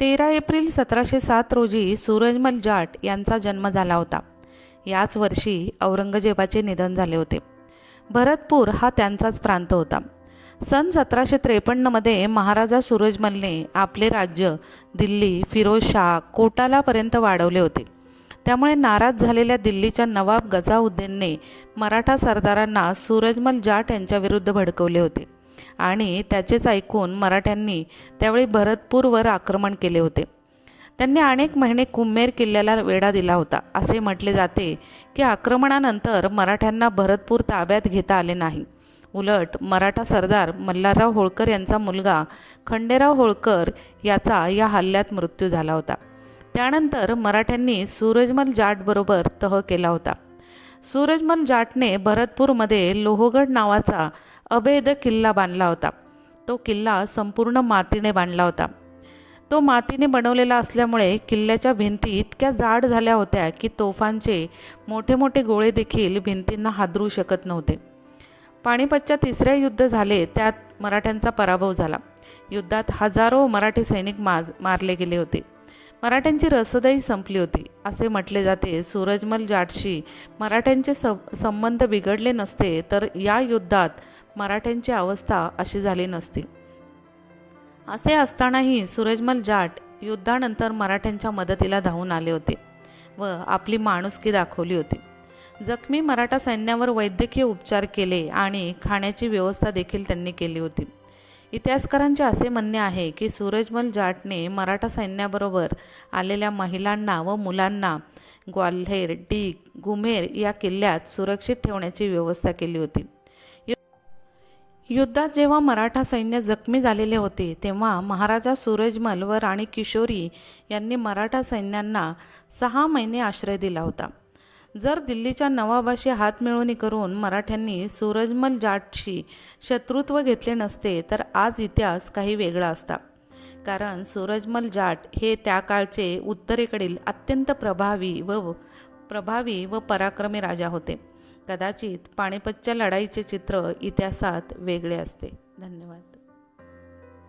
तेरा एप्रिल सतराशे सात रोजी सूरजमल जाट यांचा जन्म झाला होता. याच वर्षी औरंगजेबाचे निधन झाले होते. भरतपूर हा त्यांचाच प्रांत होता. सन सतराशे त्रेपन्नमध्ये महाराजा सूरजमलने आपले राज्य दिल्ली फिरोजशाह कोटालापर्यंत वाढवले होते. त्यामुळे नाराज झालेल्या दिल्लीच्या नवाब गजाउद्दीनने मराठा सरदारांना सूरजमल जाट यांच्याविरुद्ध भडकवले होते. आणि त्याचेच ऐकून मराठ्यांनी त्यावेळी भरतपूरवर आक्रमण केले होते. त्यांनी अनेक महिने कुंभेर किल्ल्याला वेढा दिला होता. असे म्हटले जाते की आक्रमणानंतर मराठ्यांना भरतपूर ताब्यात घेता आले नाही. उलट मराठा सरदार मल्हारराव होळकर यांचा मुलगा खंडेराव होळकर याचा या हल्ल्यात मृत्यू झाला होता. त्यानंतर मराठ्यांनी सूरजमल जाटबरोबर तह केला होता. सूरजमन जाटने भरतपूरमध्ये लोहगड नावाचा अभेद किल्ला बांधला होता. तो किल्ला संपूर्ण मातीने बांधला होता. तो मातीने बनवलेला असल्यामुळे किल्ल्याच्या भिंती इतक्या जाड झाल्या होत्या की तोफांचे मोठे मोठे गोळे देखील भिंतींना हादरू शकत नव्हते. पाणीपतच्या तिसऱ्या युद्ध झाले त्यात मराठ्यांचा पराभव झाला. युद्धात हजारो मराठी सैनिक मा मारले गेले होते. मराठ्यांची रसदही संपली होती. असे म्हटले जाते. सूरजमल जाटशी मराठ्यांचे स संबंध बिघडले नसते तर या युद्धात मराठ्यांची अवस्था अशी झाली नसती. असे असतानाही सूरजमल जाट युद्धानंतर मराठ्यांच्या मदतीला धावून आले होते व आपली माणुसकी दाखवली होती. जखमी मराठा सैन्यावर वैद्यकीय उपचार केले आणि खाण्याची व्यवस्था देखील त्यांनी केली होती. इतिहासकारांचे असे म्हणणे आहे की सूरजमल जाटने मराठा सैन्याबरोबर आलेल्या महिलांना व मुलांना ग्वाल्हेर डीग गुमेर या किल्ल्यात सुरक्षित ठेवण्याची व्यवस्था केली होती. युद्धात जेव्हा मराठा सैन्य जखमी झालेले होते तेव्हा महाराजा सूरजमल व राणी किशोरी यांनी मराठा सैन्यांना सहा महिने आश्रय दिला होता. जर दिल्लीच्या नवाबाशी हातमिळवणी करून मराठ्यांनी सूरजमल जाटशी शत्रुत्व घेतले नसते तर आज इतिहास काही वेगळा असता. कारण सूरजमल जाट हे त्या काळचे उत्तरेकडील अत्यंत प्रभावी व प्रभावी व पराक्रमी राजा होते. कदाचित पानिपतच्या लढाईचे चित्र इतिहासात वेगळे असते. धन्यवाद.